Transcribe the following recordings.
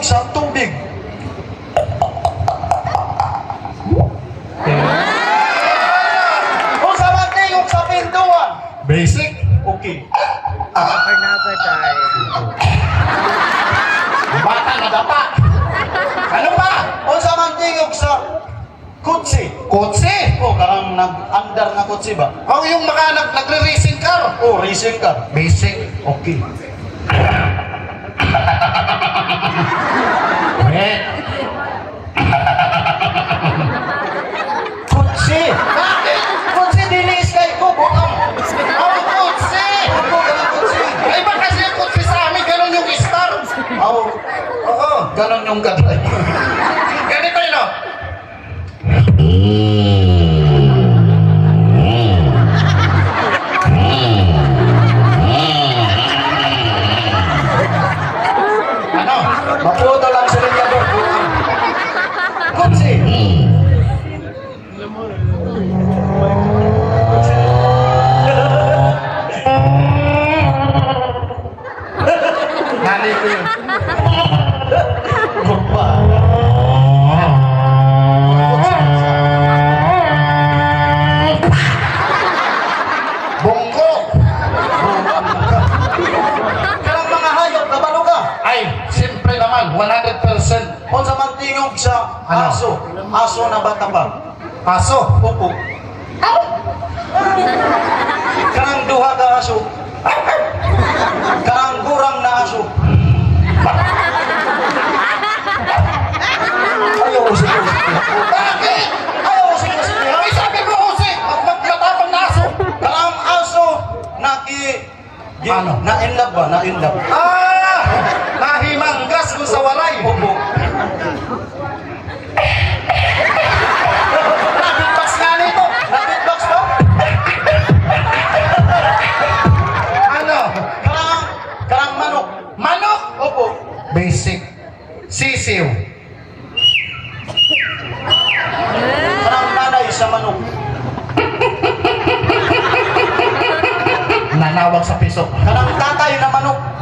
bumagsak tubig. Kung sa mati, kung sa pintuan. Basic? Okay. Never never die. Bata na dapat. Ano ba? Kung sa mati, kung sa kutsi. Kutsi? O, oh, karang nag-andar na kutsi ba? O, yung mga nag nagre-racing car. O, oh, racing car. Basic? Okay. Yung gagawin. Ganito yun, no? Ano? Maputo lang Ano? aso. Aso na bata pa. Paso. Opo. Karang duha ka aso. Karang gurang na aso. Ayaw ko sige. Bakit? Ayaw ko sige. Ay, sabi mo kasi, mag magmatapang na aso. Karang aso na ki... gi- Ano? Na in love ba? Na in love. Ah! Nahimanggas kung sa walay. Opo. Sa piso. Kanang tatay na manok.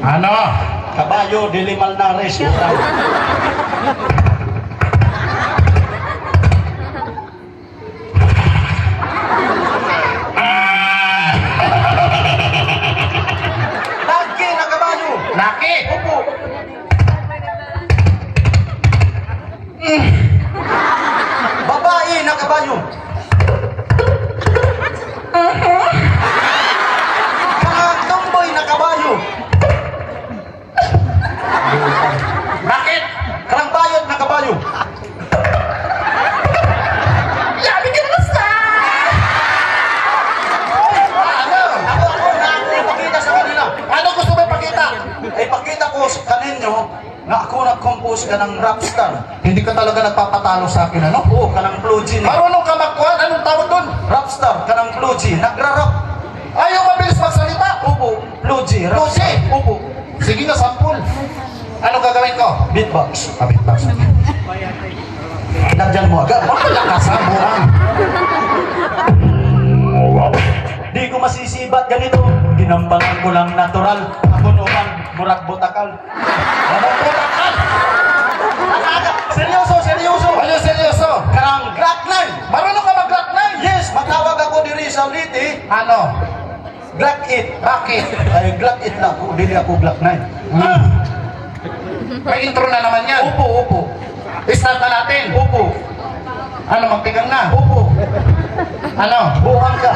Ano? Kabayo de Limalnares. Lagi na kabayo. Laki! Opo. Babae na kabayo. Mga nyo na ako nag-compose ka ng rockstar. Hindi ka talaga nagpapatalo sa akin, ano? Oo, ka ng blue jean. Marunong ka magkuhan? Anong tawag doon? Rockstar, ka ng blue jean. Nagra-rock. Ayaw mabilis magsalita? Opo. Blue jean. Blue jean? Opo. Sige na, sampul. Ano gagawin ko? Beatbox. Ah, beatbox. Nagdyan mo agad. Wala ka sa buhang. Di ko masisibat ganito. Ginambangan ko lang natural. Ako naman, murag butakal. Anong butakal? Seryoso, seryoso. Ano seryoso? Karang 9. Marunong ka mag-Glock 9? Yes, matawag ako diri sa Liti. Ano? Glock 8. Bakit? Ay, Glock 8 lang ako. Dili ako Glock 9. Hmm. May intro na naman yan. Upo, upo. Start na natin. Upo. Ano, magtigang na? Upo. Ano? Buang ka.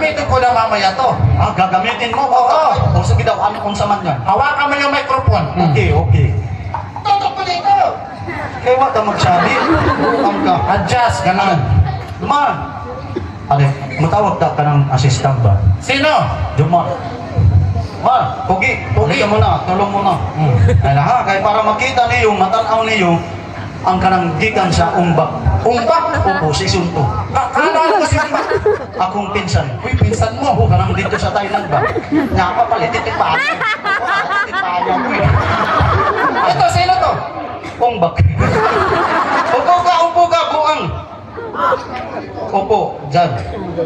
Gamitin ko na mamaya to. Ah, gagamitin mo? Oo. O sige daw, ano unsa man yan? Hawakan mo yung microphone. Okay, okay. Tutok ko dito. Kaya wa ka magsabi. Buang ka. Adjust, ganun. Duman. Ano, matawag ta ka ng assistant ba? Sino? Duman. Ma, pugi, pugi ka muna, tulong muna. Hmm. Ay na ha, kaya para makita niyo, matanaw niyo, ang kanang gikan sa umbak. Umbak? Opo, season 2. Ah, ano, ano kasi umbak? Akong pinsan. Uy, pinsan mo. Ako kanang dito sa Thailand ba? Nga pa pala, titipayan. Titipayan ko eh. Ito, sino to? Umbak. Upo ka, upo ka, buang. Upo, dyan.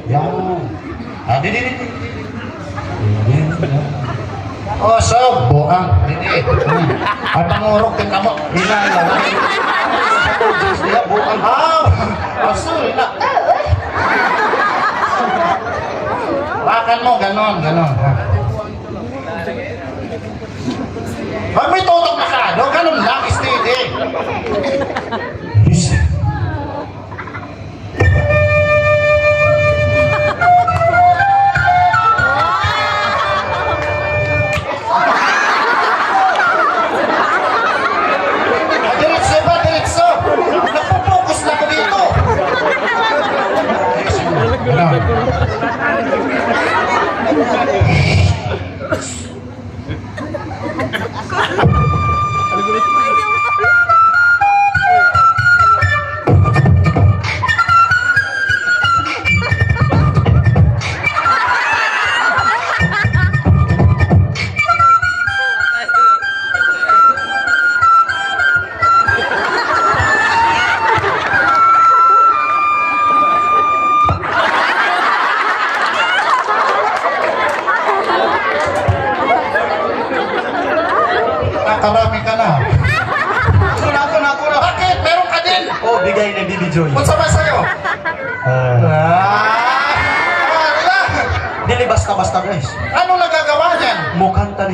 Yan. Ah, di, di, di. Oh, so, buang. Hindi. At pangurok din kamo. Hinala. Sa tubos niya, buang. Ah, asul na. Bakan mo, ganon, ganon. Pag may tutok na ka, no, ganon Ganon.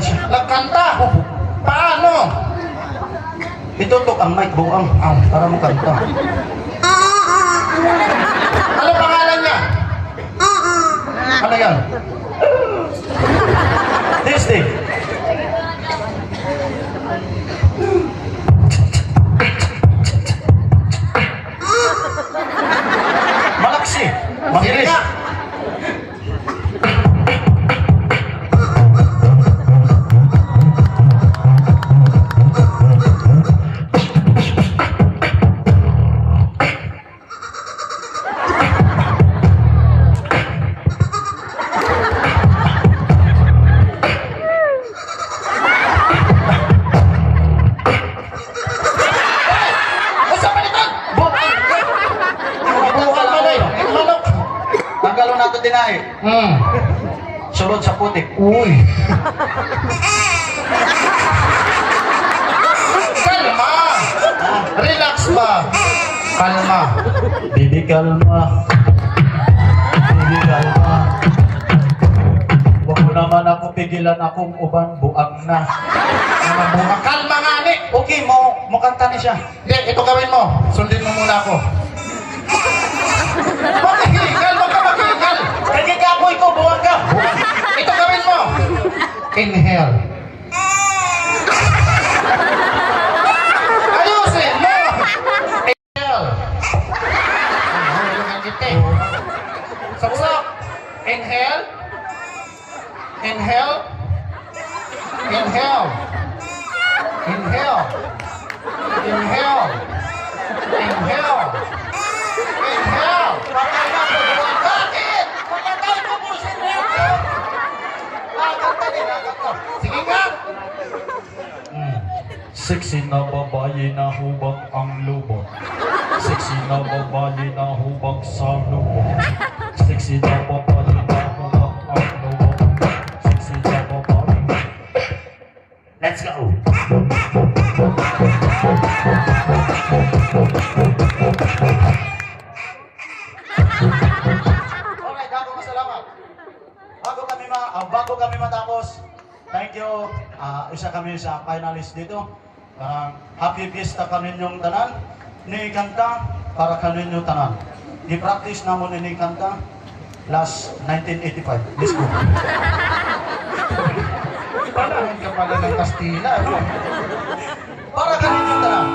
siya. Nagkanta. Paano? Itutok ang mic buang. Ah, para mo kanta. Kalma. Bibi kalma. Bibi kalma. Huwag mo naman ako pigilan akong uban buang na. Mga bunga. Kalma nga ni. Okay, mo, mo kanta ni siya. Hindi, ito gawin mo. Sundin mo muna ako. Makihingal, wag ka makihingal. Kaya ka ako ito, buwag ka. Ito gawin mo. Inhale. Ayusin mo. Inhale. Ang hulungan kita eh. Saksak. Inhale. Inhale. Inhale. Inhale. Inhale. Inhale. Inhale. Patay na ako. buwan. Bakit? Patay ko po si Rico. Kakanta din, kakanta. Sige ka. Hmm. Sexy na babae na hubag ang lubot. Sexy na babae na hubag sa lubot. Sexy na babae na hubag ang lubot. Sexy na babae. Let's go! Alright, ako masalamat. Bago kami ma ah, bago kami matapos, thank you. Ah, isa kami sa finalist dito. Parang happy fiesta kaninyong tanan. Ni kanta para kaninyong tanan. Di-practice namon ni kanta last 1985. Let's go. Panahon ka ng Kastila. Para kaninyong tanan.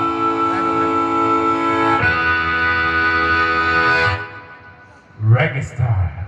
Reggae style.